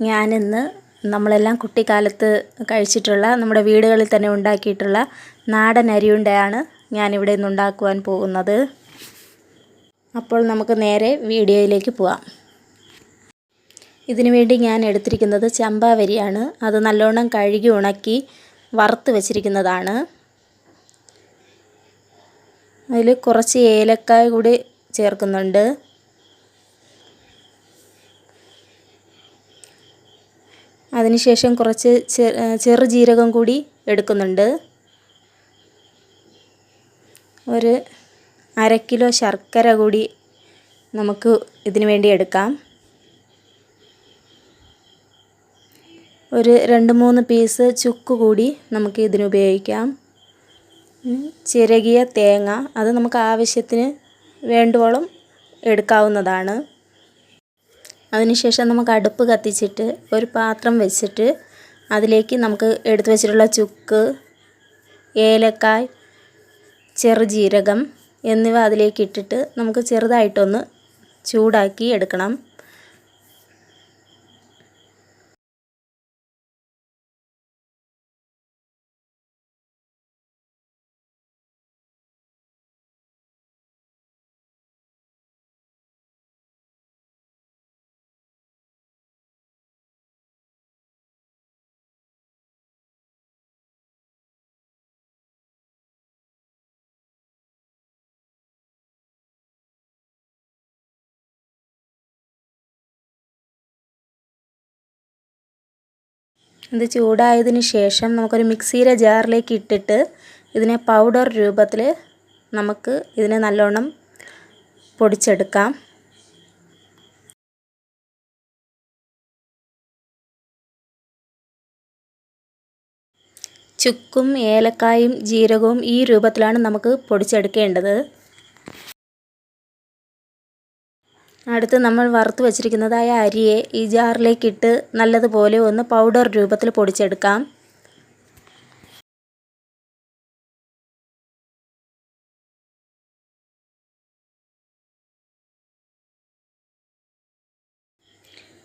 ഞാനിന്ന് നമ്മളെല്ലാം കുട്ടിക്കാലത്ത് കഴിച്ചിട്ടുള്ള നമ്മുടെ വീടുകളിൽ തന്നെ ഉണ്ടാക്കിയിട്ടുള്ള നാടൻ അരിയുണ്ടയാണ് ഞാനിവിടെ ഇന്ന് ഉണ്ടാക്കുവാൻ പോകുന്നത്. അപ്പോൾ നമുക്ക് നേരെ വീഡിയോയിലേക്ക് പോവാം. ഇതിനു വേണ്ടി ഞാൻ എടുത്തിരിക്കുന്നത് ചമ്പാവരിയാണ്. അത് നല്ലോണം കഴുകി ഉണക്കി വറുത്ത് വെച്ചിരിക്കുന്നതാണ്. അതിൽ കുറച്ച് ഏലക്കായ കൂടി ചേർക്കുന്നുണ്ട്. അതിനുശേഷം കുറച്ച് ചെറു ജീരകം കൂടി എടുക്കുന്നുണ്ട്. ഒരു അര കിലോ ശർക്കര കൂടി നമുക്ക് ഇതിനു വേണ്ടി എടുക്കാം. ഒരു രണ്ട് മൂന്ന് പീസ് ചുക്ക് കൂടി നമുക്ക് ഇതിന് ഉപയോഗിക്കാം. ചിരകിയ തേങ്ങ അത് നമുക്ക് ആവശ്യത്തിന് വേണ്ടുവോളം എടുക്കാവുന്നതാണ്. അതിനുശേഷം നമുക്ക് അടുപ്പ് കത്തിച്ചിട്ട് ഒരു പാത്രം വെച്ചിട്ട് അതിലേക്ക് നമുക്ക് എടുത്തു വെച്ചിട്ടുള്ള ചുക്ക് ഏലക്കായ് ചെറുജീരകം എന്നിവ അതിലേക്ക് ഇട്ടിട്ട് നമുക്ക് ചെറുതായിട്ടൊന്ന് ചൂടാക്കി എടുക്കണം. ഇത് ചൂടായതിന് ശേഷം നമുക്കൊരു മിക്സിയുടെ ജാറിലേക്ക് ഇട്ടിട്ട് ഇതിനെ പൗഡർ രൂപത്തിൽ നമുക്ക് ഇതിനെ നല്ലോണം പൊടിച്ചെടുക്കാം. ചുക്കും ഏലക്കായും ജീരകവും ഈ രൂപത്തിലാണ് നമുക്ക് പൊടിച്ചെടുക്കേണ്ടത്. അടുത്ത് നമ്മൾ വറുത്ത് വച്ചിരിക്കുന്നതായ അരിയെ ഈ ജാറിലേക്ക് ഇട്ട് നല്ലതുപോലെ ഒന്ന് പൗഡർ രൂപത്തിൽ പൊടിച്ചെടുക്കാം.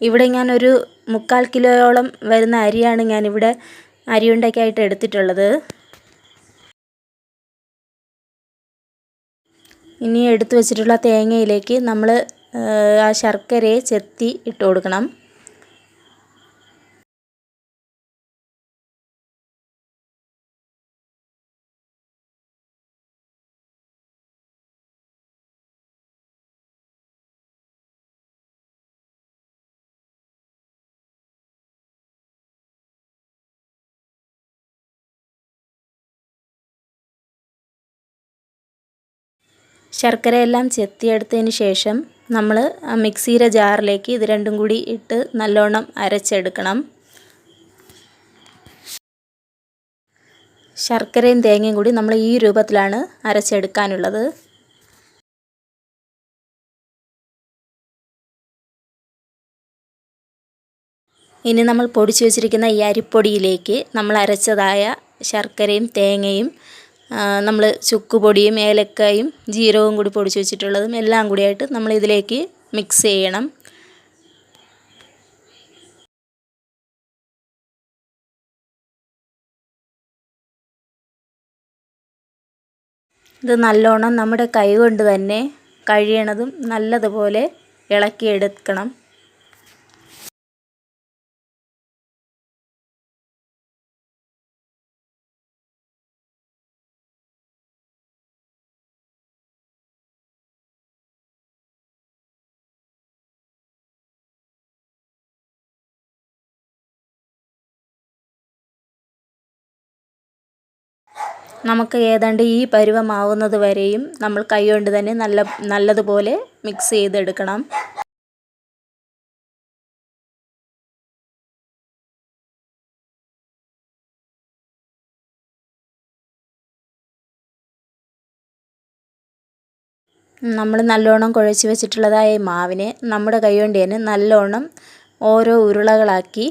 ഇവിടെ ഞാനൊരു മുക്കാൽ കിലോയോളം വരുന്ന അരിയാണ് ഞാനിവിടെ അരിയുണ്ടയ്ക്കായിട്ട് എടുത്തിട്ടുള്ളത്. ഇനി എടുത്തു വെച്ചിട്ടുള്ള തേങ്ങയിലേക്ക് നമ്മൾ ആ ശർക്കരയെ ചെത്തി ഇട്ട് കൊടുക്കണം. ശർക്കരയെല്ലാം ചെത്തിയെടുത്തതിന് ശേഷം നമ്മൾ മിക്സിയുടെ ജാറിലേക്ക് ഇത് രണ്ടും കൂടി ഇട്ട് നല്ലോണം അരച്ചെടുക്കണം. ശർക്കരയും തേങ്ങയും കൂടി നമ്മൾ ഈ രൂപത്തിലാണ് അരച്ചെടുക്കാനുള്ളത്. ഇനി നമ്മൾ പൊടിച്ചു വെച്ചിരിക്കുന്ന ഈ അരിപ്പൊടിയിലേക്ക് നമ്മൾ അരച്ചതായ ശർക്കരയും തേങ്ങയും നമ്മൾ ചുക്കുപൊടിയും ഏലക്കായും ജീരകവും കൂടി പൊടിച്ച് വെച്ചിട്ടുള്ളതും എല്ലാം കൂടിയായിട്ട് നമ്മൾ ഇതിലേക്ക് മിക്സ് ചെയ്യണം. ഇത് നല്ലോണം നമ്മുടെ കൈ കൊണ്ട് തന്നെ കഴിയണതും നല്ലതുപോലെ ഇളക്കിയെടുക്കണം. നമുക്ക് ഏതാണ്ട് ഈ പരുവമാവുന്നത് വരെയും നമ്മൾ കൈകൊണ്ട് തന്നെ നല്ല നല്ലതുപോലെ മിക്സ് ചെയ്തെടുക്കണം. നമ്മൾ നല്ലോണം കുഴച്ച് വെച്ചിട്ടുള്ളതായ മാവിനെ നമ്മുടെ കൈകൊണ്ട് തന്നെ നല്ലോണം ഓരോ ഉരുളകളാക്കി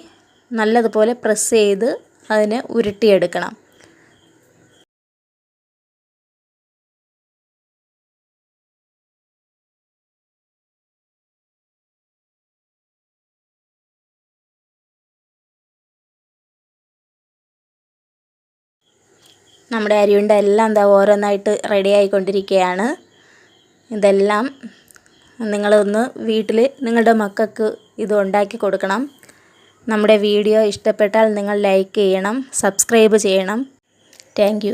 നല്ലതുപോലെ പ്രസ് ചെയ്ത് അതിനെ ഉരുട്ടിയെടുക്കണം. നമ്മുടെ അരിയുണ്ട എല്ലാം എന്താ ഓരോന്നായിട്ട് റെഡി ആയിക്കൊണ്ടിരിക്കുകയാണ് ഇതെല്ലാം നിങ്ങളൊന്ന് വീട്ടിൽ നിങ്ങളുടെ മക്കൾക്ക് ഇത് ഉണ്ടാക്കി കൊടുക്കണം. നമ്മുടെ വീഡിയോ ഇഷ്ടപ്പെട്ടാൽ നിങ്ങൾ ലൈക്ക് ചെയ്യണം സബ്സ്ക്രൈബ് ചെയ്യണം. താങ്ക്